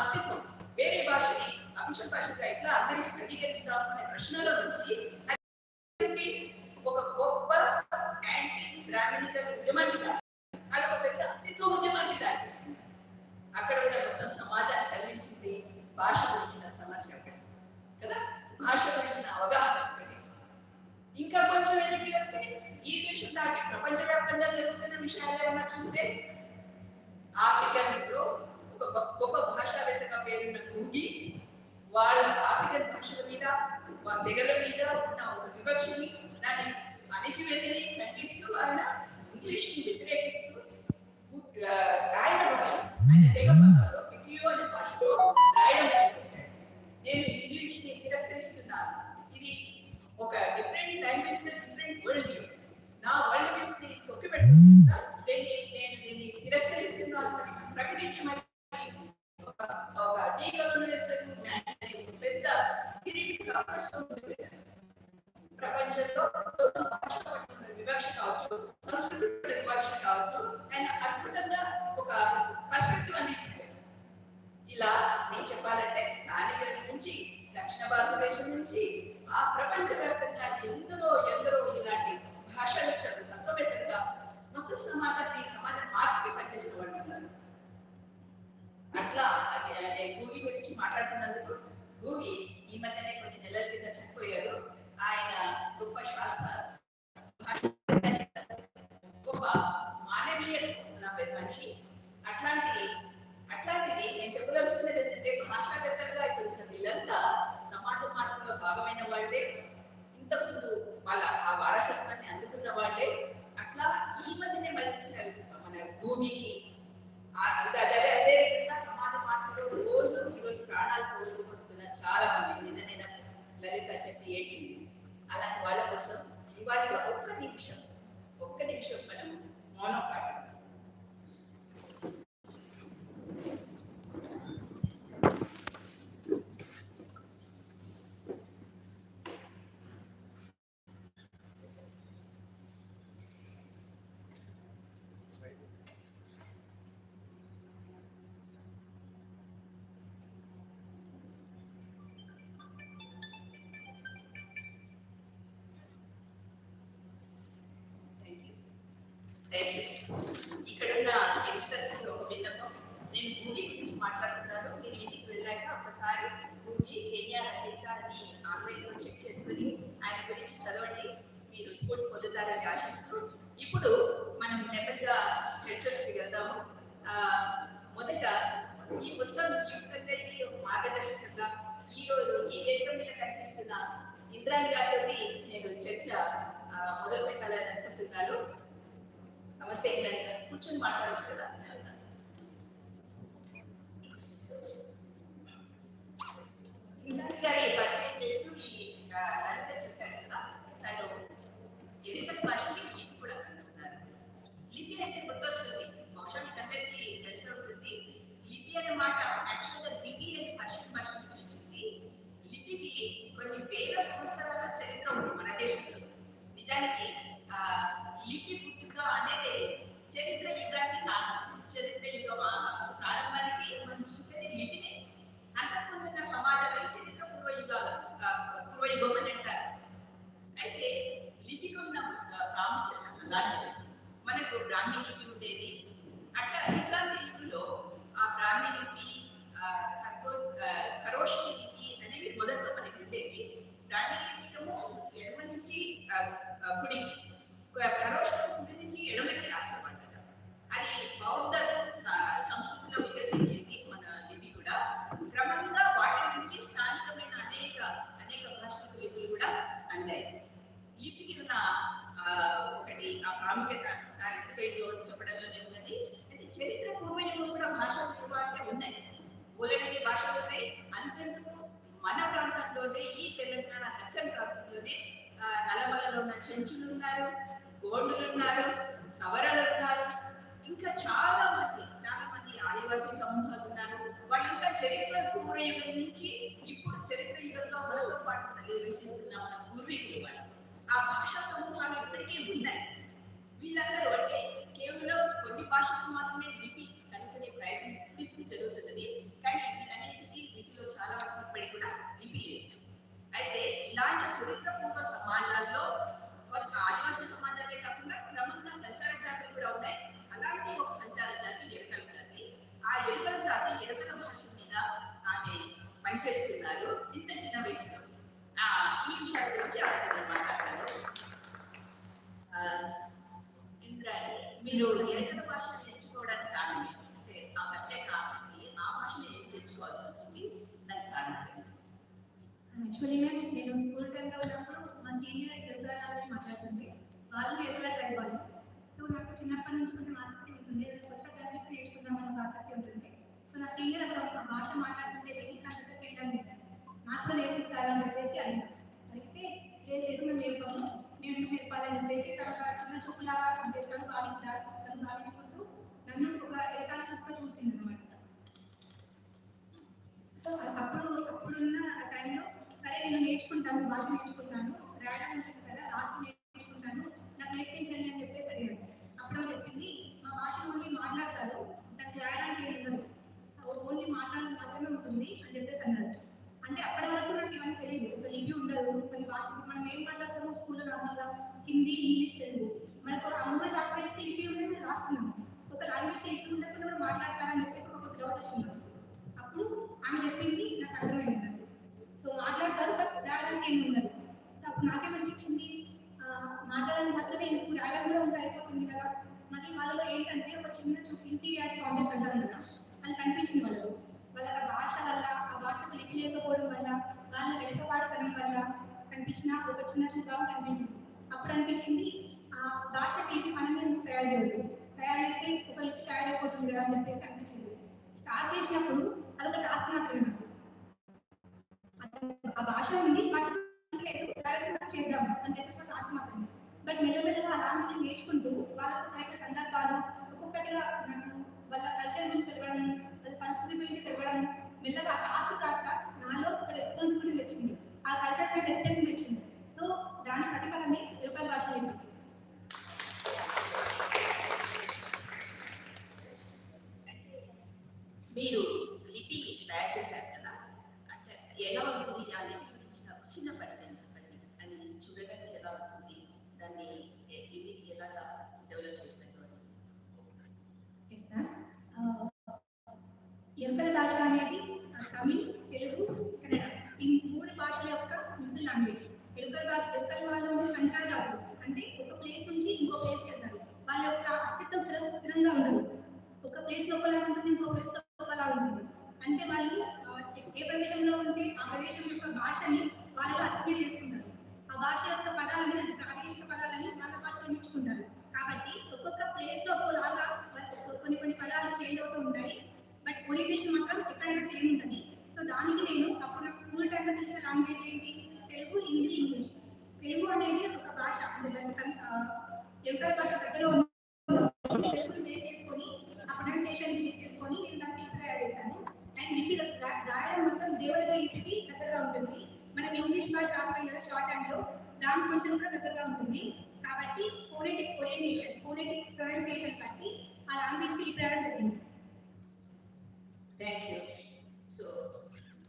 అస్తిత్వం వేరే భాషని అఫీషియల్ భాషగా ఎట్లా అంగీకరిస్తా అంగీకరిస్తాం అనే ప్రశ్నలో నుంచి ఒక గొప్ప యాంటీ బ్రాహ్మణిక ఉద్యమానికి అది ఒక పెద్ద అస్తిత్వ ఉద్యమానికి దారితీసింది అక్కడ కూడా మొత్తం సమాజాన్ని కలిగించింది భాష గురించిన సమస్య ఒకటి కదా? భాష గురించిన అవగాహన ఒకటి. ఇంకా కొంచెం వెనక్కి వెళ్తే ఈ దేశం దాటి ప్రపంచవ్యాప్తంగా జరుగుతున్న విషయాలు ఏమన్నా చూస్తే ఆఫ్రికన్లో ఒక గొప్ప- గొప్ప భాషావేత్తగా పేరున్న గూగి వాళ్ళ ఆఫ్రికన్ భాషల మీద వాళ్ళ తెగల మీద ఉన్న ఒక వివక్షని దాన్ని అణిచివేతని ఖండిస్తూ ఆయన ఇంగ్లీష్ని వ్యతిరేకిస్తూ ఆయన భాష ఆయన తెగ భాషలో కిటియో అనే భాషలో రాయడం మొదలుపెట్టాడు. నేను ఇంగ్లీష్ని తిరస్కరిస్తున్నాను. ఇది ఒక డిఫరెంట్ లాంగ్వేజ్ ఇంతకుముందు వాళ్ళ ఆ వారసత్వాన్ని అందుకున్న వాళ్ళే అట్లా ఈ మధ్యనే మరణించిన మన భూమికి ఆ- అదే అదే అదే విధంగా సమాజ మార్పులో రోజు ఈరోజు ప్రాణాలు కోల్పోతున్న చాలా మంది నిన్న నేను లలిత చెప్పి ఏడ్చింది అలాంటి వాళ్ళ కోసం ఇవాళ ఒక్క నిమిషం ఒక్క నిమిషం మనం మౌనం పాడడం థ్యాంక్ యూ థ్యాంక్ యూ ఇక్కడున్న యంగ్స్టర్స్ ఒక విన్నపం. నేను గూగి గురించి మాట్లాడుతున్నాను. మీరు ఇంటికి వెళ్ళాక ఒకసారి గూగి కెన్యా రచయిత అని ఆన్లైన్లో చెక్ చేసుకుని ఆయన గురించి చదవండి. మీరు స్ఫూర్తి పొందుతారని ఆశిస్తూ ఇప్పుడు మనం నెమ్మదిగా చర్చలకు వెళ్దాము. ఆ, మొదట ఈ మొత్తం యూత్ అందరికీ ఒక మార్గదర్శకంగా ఈ రోజు ఈ వేదిక మీద కనిపిస్తున్న ఇంద్రాణి గారితో నేను చర్చ ఆ, మొదలు పెట్టాలని అనుకుంటున్నాను. నమస్తే ఇంద్రాణి కూర్చొని మాట్లాడచ్చు కదా. గారి పరిచయం చేస్తూ ఈ లలిత చెప్పారు కదా. తను భాషని లిపి కూడా లిపి అంటే గుర్తొస్తుంది. బహుశా మీకు అందరికీ తెలిసి ఉంటుంది లిపి అనే మాట ఆ ప్రాముఖ్యత చారిత్రక యుగం చెప్పడంలోనే ఉన్నది అయితే చరిత్ర పూర్వయుగం కూడా భాషలు యుగం అంటే ఉన్నాయి. మూలమైన భాషలు ఉన్నాయి అంతెందుకు మన ప్రాంతంలోనే ఈ తెలంగాణ దక్కన్ ప్రాంతంలోనే నలమలలో ఉన్న చెంచులు ఉన్నారు గోండులు ఉన్నారు సవరలు ఉన్నారు. ఇంకా చాలా మంది చాలా మంది ఆదివాసీ సమూహాలు ఉన్నారు. వాళ్ళంతా చరిత్ర పూర్వయుగం నుంచి ఇప్పుడు చరిత్ర యుగంలో మనతో పాటు నివసిస్తున్న మన పూర్వీకులు వాళ్ళు ఆ భాషా సమూహాలు ఇప్పటికీ ఉన్నాయి. వీళ్ళందరూ అంటే కేవలం కొన్ని భాషలకు మాత్రమే లిపి కనుకనే ప్రయత్నం ఇప్పుడు చదువుతుంది కానీ వీటన్నిటికీ లిపిలో చాలా వరకు పడి కూడా లిపి లేదు. అయితే ఇలాంటి చరిత్ర పూర్వ సమాజాల్లో కొంత ఆదివాసీ సమాజాలే కాకుండా క్రమంగా సంచార జాతులు కూడా ఉన్నాయి. అలాంటి ఒక సంచార జాతి ఎరుకల జాతి. ఆ ఎరుకల జాతి ఎరుకల భాష మీద ఆమె పనిచేస్తున్నారు ఇంత చిన్న వయసులో. ఈ విషయాల గురించి ఆలోచన మాట్లాడతారు. మీరు ఎరుకల భాష నేర్చుకోవడానికి కారణం ఏంటి? ఆ ప్రత్యేక ఆసక్తి ఆ భాషను ఏమి తెచ్చుకోవాల్సి వచ్చింది? దానికి కారణం యాక్చువల్లీ మేము నేను స్కూల్ టైంలో ఉన్నప్పుడు మా సీనియర్ తెలుగు గురించి మాట్లాడుతుంది వాళ్ళు ఎట్లా ట్రై వాళ్ళు సో నాకు చిన్నప్పటి నుంచి కొంచెం ఆసక్తి ఉంటుంది కొత్త కనిపిస్తే నేర్చుకుందామని ఒక ఆసక్తి ఉంటుంది సో నా సీనియర్ అక్కడ ఒక భాష మాట్లాడుతుంటే వెళ్ళి నా దగ్గరికి వెళ్ళాను నాకు నేర్పిస్తారని నేర్పిస్తారా? అని చెప్పేసి అడిగాను అడిగితే నేను లేదు మేము నేర్పాము. నేను మీరు నేర్పాలని చెప్పేసి తర్వాత చిన్న చూపులాగా అంటే తను భావించా తను భావించుకుంటూ నన్ను ఒక ఏకాల చూపుతో చూసింది అనమాట సో అప్పుడు అప్పుడున్న టైంలో సరే నేను నేర్చుకుంటాను భాష నేర్చుకుంటాను రాయడం ఉంటుంది కదా రాసి నేర్చుకుంటాను నాకు నేర్పించండి అని చెప్పేసి అడిగాను అప్పుడు ఆమె చెప్పింది మా భాష ఓన్లీ మాట్లాడతారు దానికి రాయడానికి ఏమి ఉండదు ఓన్లీ మాట్లాడడం మాత్రమే ఉంటుంది అని చెప్పేసి అన్నారు అంటే అప్పటి వరకు నాకు ఇవన్నీ తెలియదు ఒక లిపి ఉండదు కొన్ని భాష మనం ఏం మాట్లాడతాము స్కూల్లో నార్మల్గా హిందీ ఇంగ్లీష్ తెలుగు మనకు ఆ మూడు లాంగ్వేజ్కి లిపి ఉంటే మేము రాస్తున్నాము ఒక లాంగ్వేజ్కి లిపి ఉండకుండా కూడా మాట్లాడతారని చెప్పేసి ఒక కొత్త డౌట్ వచ్చింది నాకు. అప్పుడు ఆమె చెప్పింది నాకు అర్థమైంది సో మాట్లాడతారు బట్ రాయడానికి ఏమి ఉండదు సో అప్పుడు నాకేమనిపించింది ఆ, మాట్లాడడానికి మాత్రమే ఎందుకు రాయడం కూడా ఉంటే అయిపోతుంది కదా మళ్ళీ వాళ్ళలో ఏంటంటే ఒక చిన్న చూపు ఇంటీరియారిటీ కాంటెక్స్ అంటారు కదా అది కనిపించింది వాళ్ళు వాళ్ళ భాష వల్ల ఆ భాషకు లిపి లేకపోవడం వల్ల వాళ్ళ వెనుకబాటుతనం వల్ల కనిపించిన ఒక చిన్న చూపు కనిపించింది. అప్పుడు అనిపించింది ఆ భాషకి లిపి మనమే తయారు చేయలేదు తయారు చేస్తే ఒక లిపి తయారైపోతుంది కదా అని చెప్పేసి అనిపించింది. స్టార్ట్ చేసినప్పుడు అదొక టాస్క్ మాత్రమే. నాకు. ఆ భాష ఉంది భాష చేద్దాం అని చెప్పేసి టాస్క్ మాత్రమే. బట్ మెల్లమెల్లగా అలాంటి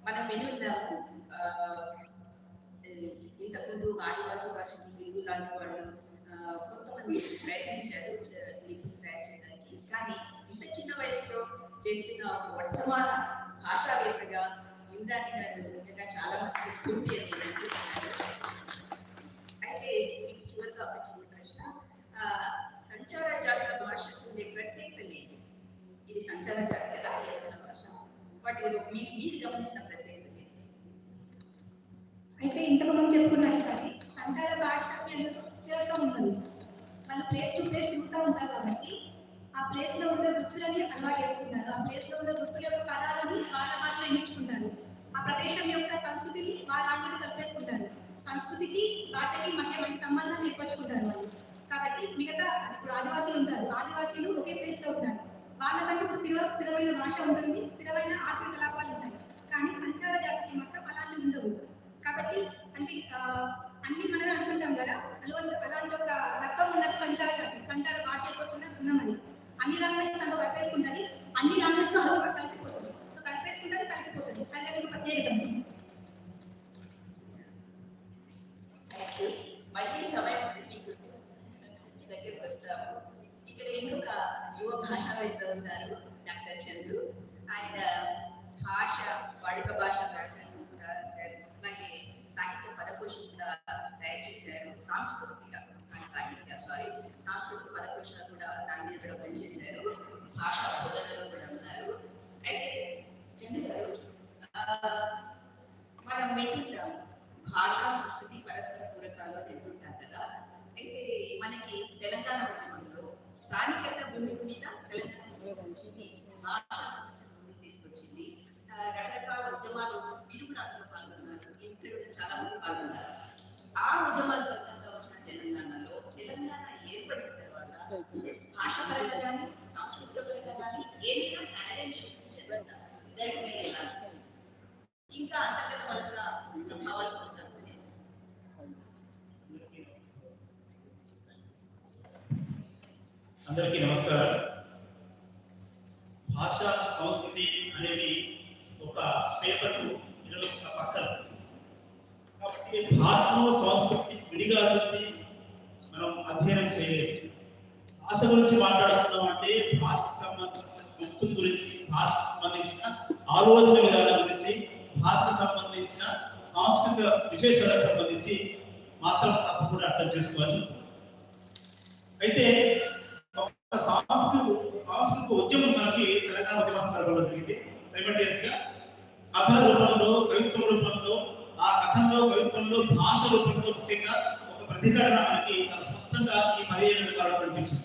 మనం విని ఉన్నాము ఇంతకుముందు ఆదివాసి భాషకి తెలుగు లాంటి వాళ్ళు కొంతమంది ప్రయత్నించారు లిపిని తయారు చేయడానికి. కానీ ఇంత చిన్న వయసులో చేస్తున్న వర్తమాన భాషావేత్తగా ఇంద్రాణి గారు నిజంగా చాలా మంది స్ఫూర్తి అని అయితే మీకు చివరిగా ఒక చిన్న ప్రశ్న. ఆ, సంచార జాతుల భాషకు ఉండే ప్రత్యేకత లేదు ఇది సంచార జాతి వాటి మీరు మీరు గమనించిన ప్రత్యేకతలు ఏంటి? అయితే ఇంతకు ముందు చెప్పుకున్నాను కానీ సంచార భాష స్థిరంగా ఉంటుంది. వాళ్ళు ప్లేస్ టు ప్లేస్ తిరుగుతూ ఉంటారు కాబట్టి ఆ ప్లేస్లో ఉండే వృత్తులని అలవాటు చేసుకుంటారు. ఆ ప్లేస్లో ఉండే వృత్తుల యొక్క పదాలను వాళ్ళ వాళ్ళు నేర్చుకుంటారు ఆ ప్రదేశం యొక్క సంస్కృతిని వాళ్ళ ఆటలు కలిపేసుకుంటారు. సంస్కృతికి భాషకి మధ్య మంచి సంబంధాన్ని ఏర్పరచుకుంటారు వాళ్ళు. కాబట్టి మిగతా ఇప్పుడు ఆదివాసీలు ఉంటారు. ఆదివాసీలు ఒకే ప్లేస్లో ఉంటారు. వాళ్ళకంటే స్థిర స్థిరమైన భాష ఉంటుంది స్థిరమైన ఆర్థిక లాభాలు ఉంటాయి. కానీ సంచార జాతికి మాత్రం అలాంటి ఉండవు. కాబట్టి అంటే అన్ని మనం అనుకుంటాం కదా అలాంటి అలాంటి ఒక రక్తం ఉన్నది సంచార జాతి సంచార భాష అయిపోతున్నది ఉన్నామని అన్ని లాంగ్వేజ్ అందులో కలిపేసుకుంటుంది అన్ని లాంగ్వేజ్ అందులో కలిసిపోతుంది. సో కలిపేసుకుంటే కలిసిపోతుంది. అది ప్రత్యేకత. మళ్ళీ సమయం ఉంది. మీకు మీ దగ్గరికి వస్తాము. వీళ్ళు ఒక యువ భాషావేత్త ఉన్నారు డాక్టర్ చందు. ఆయన భాష వాడుక భాష వ్యాకరణం కూడా సార్ అలాగే సాహిత్య పదకోశం కూడా తయారు చేశారు. సాంస్కృతిక సాహిత్య సారీ సాంస్కృతిక పదకోశం కూడా దాని కూడా పనిచేశారు. భాషా బోధనలో కూడా ఉన్నారు. అయితే అధ్యయనం చేయలేదు. భాష గురించి మాట్లాడుతున్నాం అంటే భాషకు సంబంధించిన గురించి భాషకు సంబంధించిన ఆలోచన విధానం గురించి భాషకు సంబంధించిన సాంస్కృతిక విశేషాలకు సంబంధించి మాత్రం తప్పకుండా అర్థం చేసుకోవాల్సి ఉంటుంది అయితే సాంస్కృతిక సాంస్కృతిక ఉద్యమం మనకి తెలంగాణ ఉద్యమ సందర్భంలో జరిగింది. సైమల్టేనియస్గా కథల రూపంలో కవిత్వం రూపంలో ఆ కథంలో కవిత్వంలో భాష రూపంలో ముఖ్యంగా ప్రతిఘటన మనకి చాలా స్పష్టంగా ఈ పదిహేను ద్వారా కనిపించింది.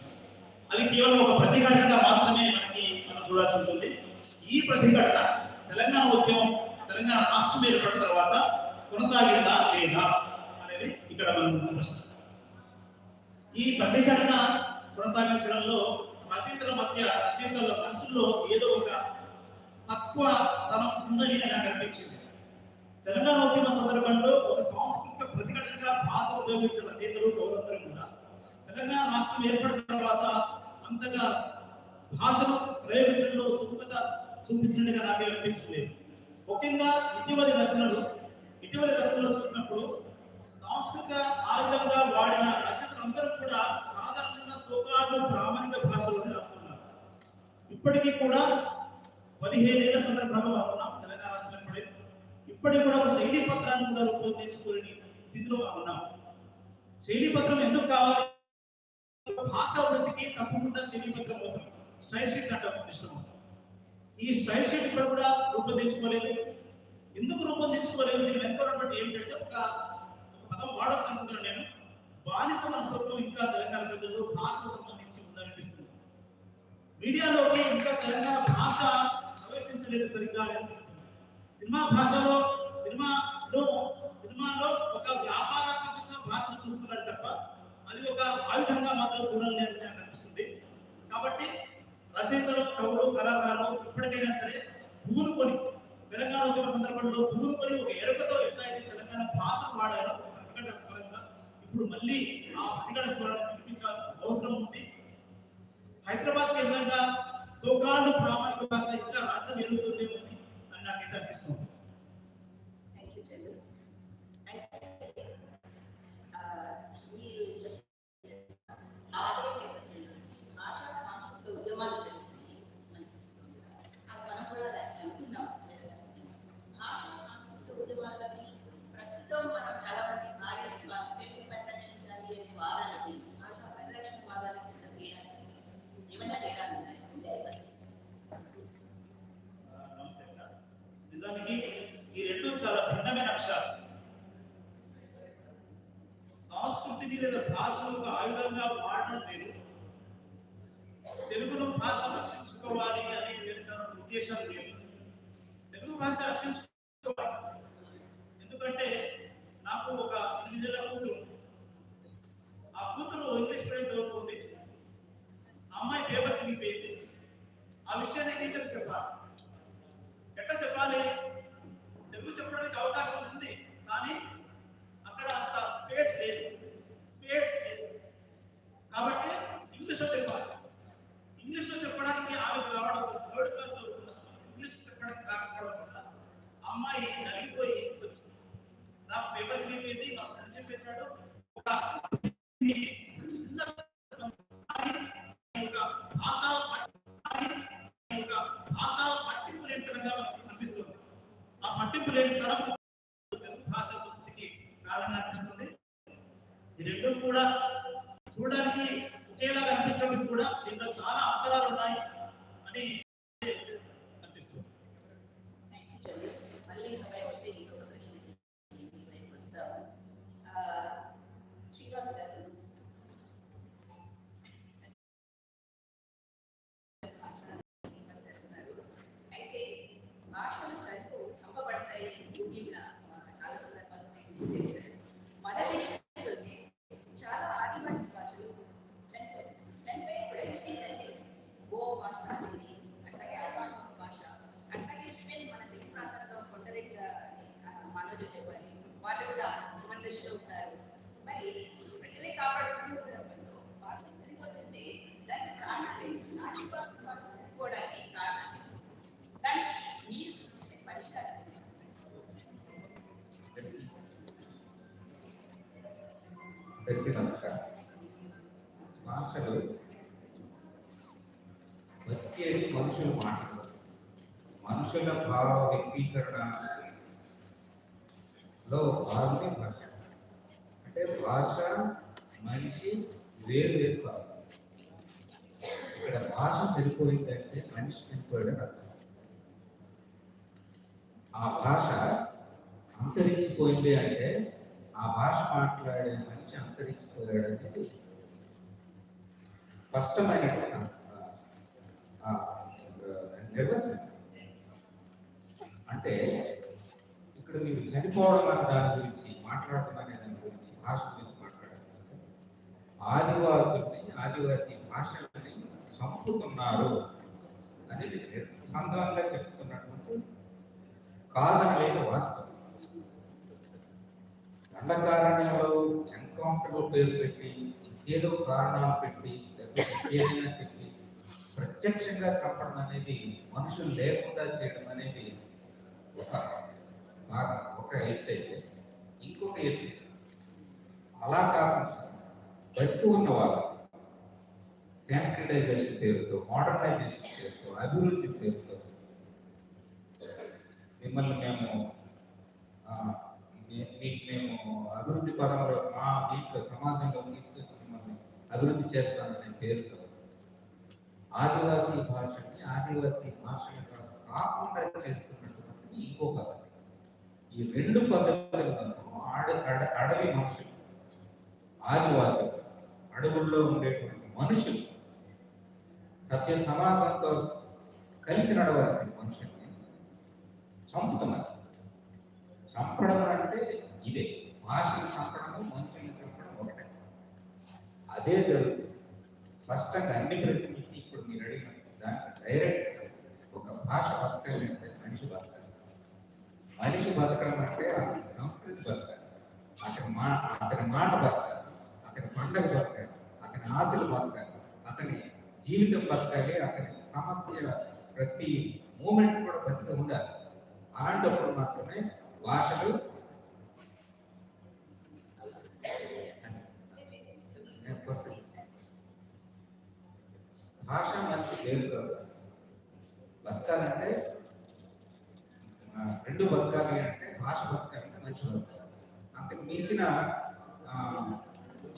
అది కేవలం ఒక ప్రతిఘటనగా మాత్రమే మనకి మనం చూడాల్సి ఉంటుంది. ఈ ప్రతిఘటన తెలంగాణ ఉద్యమం తెలంగాణ రాష్ట్రం ఏర్పడిన తర్వాత కొనసాగిందా లేదా అనేది ఇక్కడ మనం ప్రశ్న. ఈ ప్రతిఘటన కొనసాగించడంలో రచయితల మధ్య రచయితల మనసుల్లో ఏదో ఒక తక్కువ తనం ఉందని నాకు అనిపించింది. తెలంగాణ ఉద్యమ సందర్భంలో ఒక సాంస్కృతిక ప్రతి ప్రతిఘటనగా భాష ఉపయోగించిన రచయితలు గౌరవంతరం కూడా. తెలంగాణ రాష్ట్రం ఏర్పడిన తర్వాత అంతగా భాషను ప్రయోగించడంలో సుముఖత చూపించినట్టుగా నాకు అనిపించలేదు ముఖ్యంగా ఇటీవలి రచనలు ఇటీవలి రచనలు చూసినప్పుడు సాంస్కృతిక ఆయుధంగా వాడిన రచనలందరూ కూడా సాధారణంగా సోకాళ్ళు ప్రామాణిక భాషలోనే రాస్తున్నారు. ఇప్పటికీ కూడా పదిహేనేళ్ళ సందర్భంలో ఉన్నాం తెలంగాణ రాష్ట్రం ఏర్పడి ఇప్పటికి కూడా ఒక శైలి పత్రాన్ని కూడా రూపొందించుకుని ఇందులో ఉన్నాం శైలీ పత్రం ఎందుకు కావాలి? భాష వృద్ధికి తప్పకుండా శైలి పత్రం అవసరం. స్టైల్ షీట్ అంటాం ఇష్టం ఈ స్టైల్ షీట్ ఇక్కడ కూడా రూపొందించుకోలేదు ఎందుకు రూపొందించుకోలేదు దీని వెనుక ఉన్నటువంటి ఏంటంటే ఒక పదం వాడవచ్చు అనుకుంటున్నాను నేను. బానిస మనస్తత్వం ఇంకా తెలంగాణ ప్రజల్లో భాషకు సంబంధించి ఉందనిపిస్తుంది. మీడియాలోకి ఇంకా తెలంగాణ భాష ప్రవేశించలేదు సరిగ్గా అనిపిస్తుంది. సినిమా భాషలో సినిమాలో సినిమాలో ఒక వ్యాపారాత్మకంగా భాషను చూస్తున్నారు తప్ప అది ఒక ఆయుధంగా మాత్రం చూడాలని నాకు అనిపిస్తుంది కాబట్టి రచయితలు కవులు కళాకారులు ఇప్పటికైనా సరే భూములు కొని తెలంగాణ ఉద్యమ సందర్భంలో భూములు కొని ఒక ఎరుకతో ఎట్లయితే తెలంగాణ భాషను వాడారో ఒక స్వరంగా ఇప్పుడు మళ్ళీ ఆ ప్రతిఘటన స్వరాన్ని కనిపించాల్సిన అవసరం ఉంది. హైదరాబాద్ కేంద్రంగా సోకాళ్ళు ప్రామాణిక భాష ఇంకా రాజ్యం ఎదుగుతుందేమో అని నాకు ఎట్లా అనిపిస్తుంది మనుషులు మాట్లాడరు. మనుషుల భావ వ్యక్తీకరణలో భాగమే భాష. అంటే భాష మనిషి వేరు వేరు కాదు ఇక్కడ భాష చనిపోయిందంటే మనిషి చనిపోయాడని అర్థం. ఆ భాష అంతరించిపోయింది అంటే ఆ భాష మాట్లాడే మనిషి అంతరించిపోయాడు అనేది స్పష్టమైన నిర్వచనం. అంటే ఇక్కడ మీరు చనిపోవడం అన్న దాని గురించి మాట్లాడటం అనే దాని గురించి భాష గురించి మాట్లాడారు ఆదివాసుల్ని ఆదివాసి భాషల్ని చంపుతున్నారు అనేది నిర్బంధంగా చెప్తున్నటువంటి కారణమైన వాస్తవం. దండకారణ్యంలో ఎన్కౌంటర్ పేరు పెట్టి ఏదో కారణాలు పెట్టి ఏదైనా చెప్పి ప్రత్యక్షంగా చెప్పడం అనేది మనుషులు లేకుండా చేయడం అనేది ఒక భాగం ఒక ఎత్తు అయితే ఇంకొక ఎత్తు. అలా కాకుండా బతుకు ఉన్న వాళ్ళు శానిటైజేషన్ పేరుతో మోడర్నైజేషన్ పేరుతో అభివృద్ధి పేరుతో మిమ్మల్ని మేము మీకు మేము అభివృద్ధి పదంలో మా దీంట్లో సమాజంలో తీసుకొచ్చి మిమ్మల్ని అభివృద్ధి చేస్తాననే పేరుతో ఆదివాసీ భాషని ఆదివాసీ భాష కాకుండా చేస్తున్నటువంటి ఇంకో పద్ధతి. ఈ రెండు పద్ధతులను ఆడ అడ- అడవి మనుషులు ఆదివాసులు అడవుల్లో ఉండేటువంటి మనుషులు సభ్య సమాజంతో కలిసి నడవాల్సిన మనుషుల్ని చంపుతున్నారు. చంపడం అంటే ఇదే. భాషను చంపడము మనుషుల్ని చంపడం ఒకటే. అదే జరుగుతుంది. స్పష్టంగా అన్ని ప్రజలు ఇప్పుడు మీరు అడిగిన దానికి డైరెక్ట్ ఒక భాష బతకాలంటే మనిషి బతకాలి మనిషి బతకడం అంటే అతని సంస్కృతి బతకాలి. అతని మా అతని మాట బతకాలి. అతని పండుగ బతకాలి. అతని ఆశలు బతకాలి. అతని జీవితం బతకాలి. అతని సమస్య ప్రతి మూమెంట్ కూడా బతికి ఉండాలి. అలాంటప్పుడు మాత్రమే భాషలు భాష మనిషి దేవుడు బతకాలంటే అంటే రెండు బతకాలి అంటే భాష బతకాలంటే మంచి బతకాలి అంతకు మించిన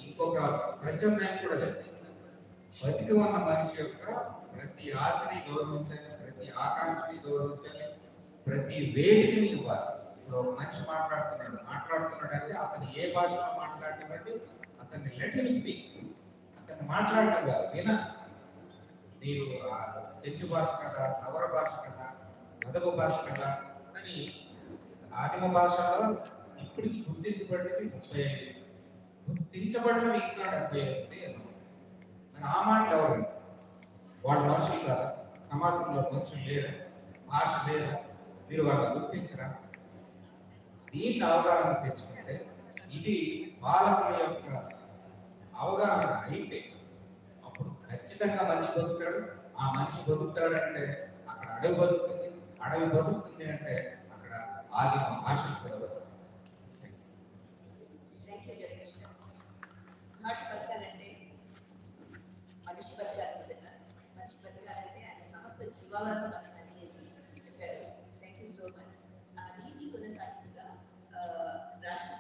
ఇంకొక ప్రత్యామ్నాయం కూడా లేదు బతికి ఉన్న మనిషి యొక్క ప్రతి ఆశని గౌరవించాలి ప్రతి ఆకాంక్షని గౌరవించాలి ప్రతి వేదికని ఇవ్వాలి. ఇప్పుడు మంచి మనిషి మాట్లాడుతున్నాడు మాట్లాడుతున్నాడు అంటే అతను ఏ భాషలో మాట్లాడటం అంటే అతన్ని లెట్ స్పీక్ అతన్ని మాట్లాడటం కాదు వినా మీరు చెంచు భాష కదా నవర భాష కదా మదపు భాష కదా అని ఆదిమ భాషలో ఇప్పటికి గుర్తించబడినవి ముప్పై ఐదు. గుర్తించబడినవి ఇంకా డెబ్బై ఐదు మరి ఆ మాటలు ఎవరు? వాళ్ళ మనుషులు కాదా? సమాజంలో మనుషులు లేరా? భాష లేదా మీరు వాళ్ళని గుర్తించరా? దీన్ని అవగాహన తెచ్చుకుంటే ఇది బాలకుల యొక్క అవగాహన అయితే ఖచ్చితంగా మనిషి బతుకుతాడు. ఆ మనిషి బతుకుతాడంటే అక్కడ అడవి బతుకుతుంది. అడవి బతుకుతుంది అంటే అక్కడ ఆదిమ భాషలు కూడా భాష బతకాలంటే మనిషి బతకాలి మనిషి బతకాలంటే ఆయన సమస్త జీవాలను బతకాలి అని చెప్పారు థ్యాంక్ యూ సో మచ్ దీనికి కొనసాగింపుగా ఆ, రాష్ట్ర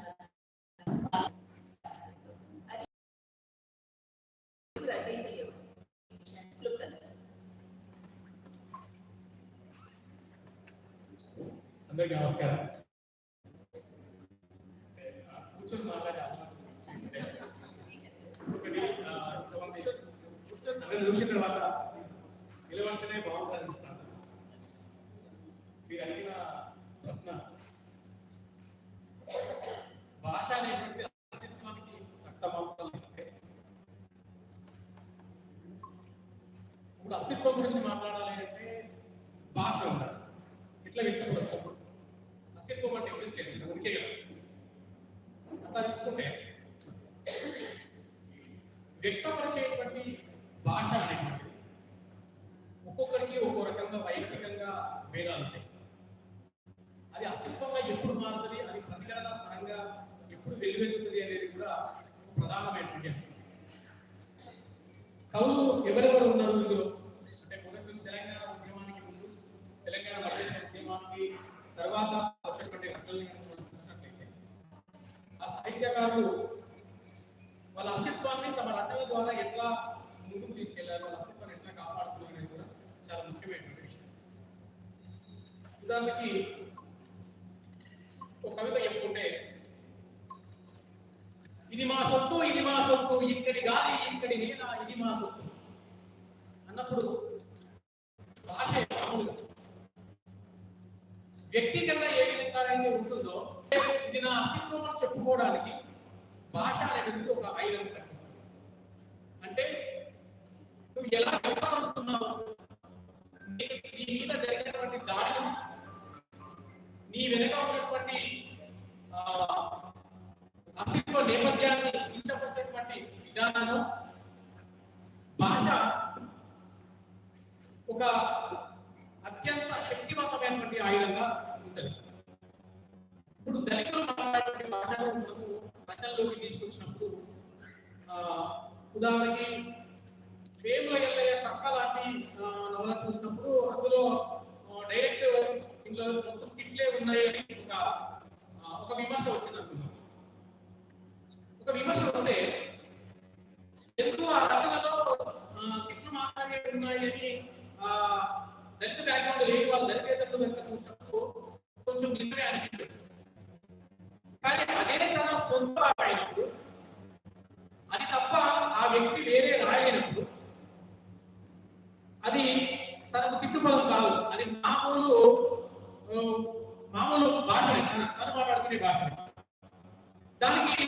అది రచయిత ఎవరు క్లుప్తంగా అందరికీ నమస్కారం ఆ, కూర్చొని మాట్లాడే అలవాటు అంటే ఒకటి ఆ, ఇంతమంది అందరు చూసిన తర్వాత నిలవంటనే బాగుంటుంది అనిపిస్తాను మీరు అడిగిన ప్రశ్న భాష అనేటువంటి అస్తిత్వానికి రక్త మాంసాలు ఇస్తే ఇప్పుడు అస్తిత్వం గురించి మాట్లాడాలి అంటే భాష ఉండాలి. ఇట్లా వ్యక్తపరుస్తాం అస్తిత్వం అంటే ఎగ్జిస్టెన్స్ అందుకే కదా. అంతా తీసుకుంటే వ్యక్తపరిచేటువంటి భాష అనేటువంటిది ఒక్కొక్కరికి ఒక్కో రకంగా వైయక్తికంగా భేదాలు ఉంటాయి. అది అస్తిత్వంగా ఎప్పుడు మారుతుంది? అది ప్రతికరణ స్థలంగా ఎప్పుడు వెలువెత్తుతుంది అనేది కూడా ప్రధానమైనటువంటి అంశం. కవులు ఎవరెవరు ఉన్నారు ఇందులో అంటే మొదటి నుంచి తెలంగాణ ఉద్యమానికి ముందు తెలంగాణ ప్రదేశ ఉద్యమానికి తర్వాత వచ్చినటువంటి రచనలు మనం చూసినట్లయితే ఆ సాహిత్యకారులు వాళ్ళ అస్తిత్వాన్ని తమ రచనల ద్వారా ఎట్లా ముందుకు తీసుకెళ్ళారు వాళ్ళ అస్తిత్వాన్ని ఎట్లా కాపాడుతున్నారు అనేది కూడా చాలా ముఖ్యమైనటువంటి విషయం దానికి ఒక కవిత చెప్పుకుంటే ఇది మా సొత్తు ఇది మా సొత్తు ఇక్కడి గాలి ఇక్కడి నేల ఇది మా సొత్తు. అన్నప్పుడు భాష మామూలుగా వ్యక్తీకరణ ఏ విధంగా ఉంటుందో ఇది నా అస్తిత్వం అని చెప్పుకోవడానికి భాష అనేది ఒక ఐరన్ అంటే నువ్వు ఎలా వ్యక్తపడుతున్నావు నీ నీ మీద జరిగినటువంటి దాడి నీ వెనక ఉన్నటువంటి ఆ, అస్తిత్వ నేపథ్యాన్ని కించపరిచేటువంటి విధానాలు భాష ఒక అత్యంత శక్తివంతమైనటువంటి ఆయుధంగా ఉంటుంది. ఇప్పుడు దళితులు మాట్లాడే భాషను మనము తీసుకొచ్చినప్పుడు ఆ, ఉదాహరణకి వేముల ఎల్లయ్య కక్క లాంటి నవల చూసినప్పుడు అందులో డైరెక్ట్ ఇందులో మొత్తం తిట్లే ఉన్నాయి అని ఒక ఒక విమర్శ వచ్చింది అనుకున్నాం ఒక విమర్శ వస్తే ఎందుకు ఆ రచనలో ఆ, తిట్లు మాత్రమే ఉన్నాయి అని దళిత బ్యాక్గ్రౌండ్ లేని వాళ్ళు దళితేతరులు కనుక చూసినప్పుడు కొంచెం నిజమే అనిపించదు. కానీ అదే తన సొంత అయినప్పుడు అది తప్ప ఆ వ్యక్తి వేరే రాయనప్పుడు అది తనకు తిట్టుపదం కాదు. అది మామూలు మామూలు భాషనే తను మాట్లాడుకునే భాషనే దానికి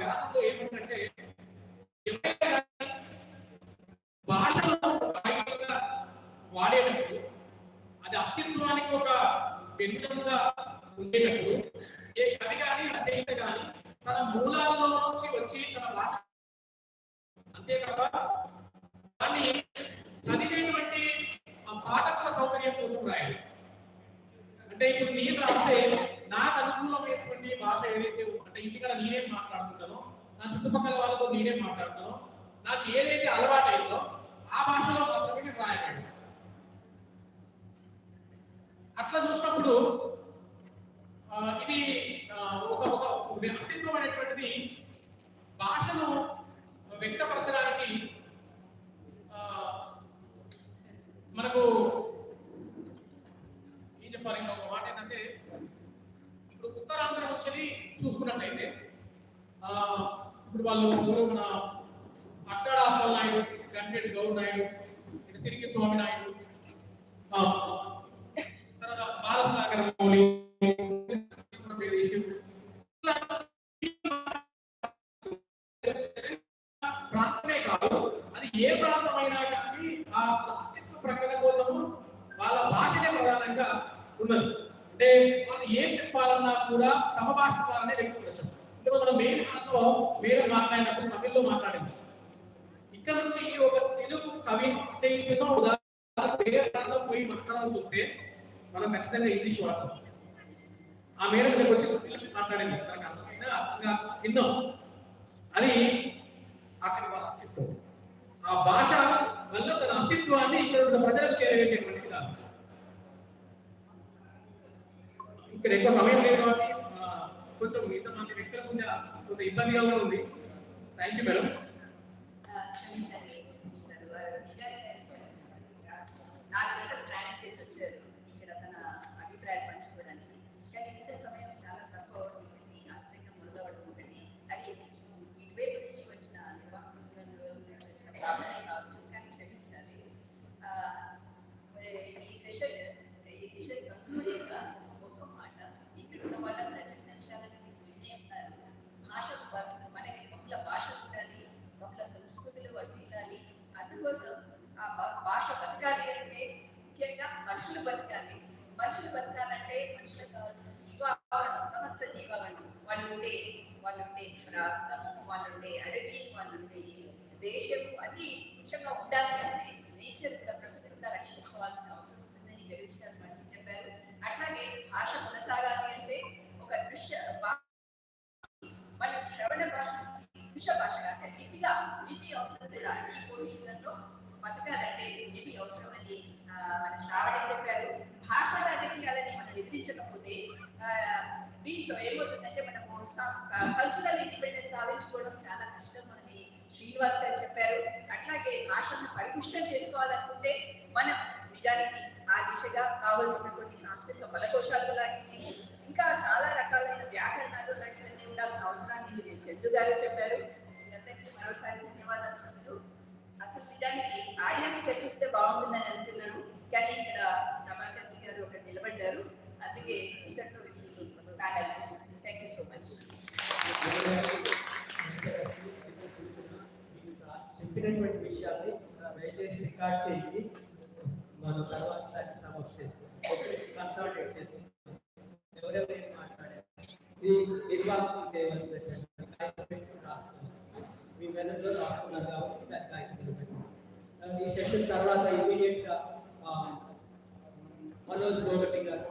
వ్యాసంలో ఏమిటంటే వాడేటప్పుడు అది అస్తిత్వానికి ఒక వ్యక్తంగా ఉండేటప్పుడు ఏ కవి కానీ రచయిత కానీ తన మూలాల్లో నుంచి వచ్చి తన భాష అంతే తప్ప దాన్ని చదివేటువంటి పాఠకుల సౌకర్యం కోసం రాయాలి అంటే ఇప్పుడు నేను రాస్తే నాకు అనుకూలమైనటువంటి భాష ఏదైతే ఉందో, అంటే ఇంటికాడ నేనేం మాట్లాడుతున్నానో నా చుట్టుపక్కల వాళ్ళతో నేనేం మాట్లాడుతానో నాకు ఏదైతే అలవాటైందో ఆ భాషలో మాత్రమే నేను రాయగలను. అట్లా చూసినప్పుడు ఇది ఒక ఒక అస్తిత్వం అనేటువంటిది భాషను వ్యక్తపరచడానికి మనకు ఏం చెప్పాలి ఇంకా ఒక మాట ఏంటంటే ఇప్పుడు ఉత్తరాంధ్ర వచ్చి చూసుకున్నట్లయితే ఇప్పుడు వాళ్ళు మన అక్కడ అప్పల్ నాయుడు గంటెడు గౌడ్ నాయుడు సిరికి స్వామి నాయుడు కొంచెం వ్యక్తుల ముందు కొంత ఇబ్బందిగా కూడా ఉంది. థ్యాంక్ యూ మేడం క్షమించండి నాలుగు గంటలు ప్రయాణం చేసి వచ్చారు ఇక్కడ తన అభిప్రాయాలు పంచుకోవడానికి కానీ ఇంత సమయం చాలా తక్కువ అవడం ఒకటి ఆలస్యంగా మొదలవడం ఒకటి అది ఇటువైపు నుంచి వచ్చిన నిర్వాహకుల నుంచి వచ్చిన ప్రాబ్లమే కావచ్చు కానీ క్షమించాలి ఆ, ఈ సెషన్ ఈ సెషన్ కంప్లీట్గా ఒక్క మాట ఇక్కడ ఉన్న వాళ్ళంతా చెప్పిన విషయాలని వినే ఉన్నారు భాష బ- మనకి బహుళ భాష ఉండాలి బహుళ సంస్కృతులు వర్తిల్లాలి అందుకోసం ఆ భా- భాష బతకాలి అంటే ముఖ్యంగా మనుషులు బతకాలి మనుషులు బతకాలంటే మనుషులకు కావాల్సిన జీవ విషయాలు మనకి చెప్పారు. అట్లాగే భాష కొనసాగాలి అంటే ఒక దృశ్య భా- మన శ్రవణ భాష నుంచి దృశ్య భాషగా అంటే లిపిగా లిపి అవసరం కూడా ఈ పోటీలలో బతకాలంటే లిపి అవసరం అని మన శ్రావణి చెప్పారు. భాష రాజకీయాలని మనం ఎదిరించకపోతే దీంట్లో ఏమవుతుందంటే మనము కల్చరల్ ఇండిపెండెన్స్ సాధించుకోవడం చాలా కష్టం అని శ్రీనివాస్ గారు చెప్పారు. అట్లాగే భాషను పరిపుష్టం చేసుకోవాలనుకుంటే మనం నిజానికి ఆ దిశగా కావలసిన కొన్ని సాంస్కృతిక పదకోశాలు లాంటివి ఇంకా చాలా రకాలైన వ్యాకరణాలు లాంటివన్నీ ఉండాల్సిన అవసరాన్ని చందు గారు చెప్పారు. వీళ్ళందరికీ మరోసారి ధన్యవాదాలు చెప్తూ అసలు నిజానికి ఆడియన్స్ చర్చిస్తే బాగుంటుందని అనుకున్నాను కానీ ఇక్కడ ప్రభాకర్ జీ గారు ఒకటి నిలబడ్డారు. అందుకే ఇక్కడతో ఈ panel thank you so much చెప్పినటువంటి విషయాన్ని దయచేసి రికార్డ్ చేయండి. మనం తర్వాత దాన్ని సమప్ చేసుకుంటాం. ఓకే కన్సల్టేట్ చేసుకుంటాం. ఎవరెవరు ఏం మాట్లాడారు? ఇది నిర్వాహకం చేయవలసినటువంటి కార్యక్రమం రాసుకోవచ్చు మీ వెనకలో రాసుకున్నారు కాబట్టి దాని కాగితం పెట్టండి ఈ సెషన్ తర్వాత ఇమీడియట్గా మనోజ్ గోగటి గారు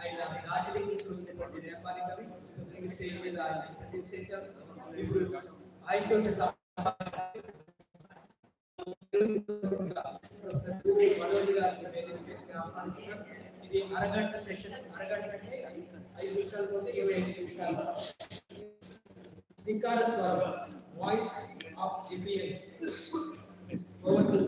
ఆయన డార్జిలింగ్ నుంచి వచ్చినటువంటి నేపాలి కవి స్టేజ్ మీద ఆయన ఇంట్రడ్యూస్ చేశారు. ఇప్పుడు ఆయనతో ఇది అరగంట సెషన్ అరగంట అంటే ఐదు నిమిషాలు పోతే ఇరవై ఐదు నిమిషాలు ధిక్కార స్వరం voice of GPS over to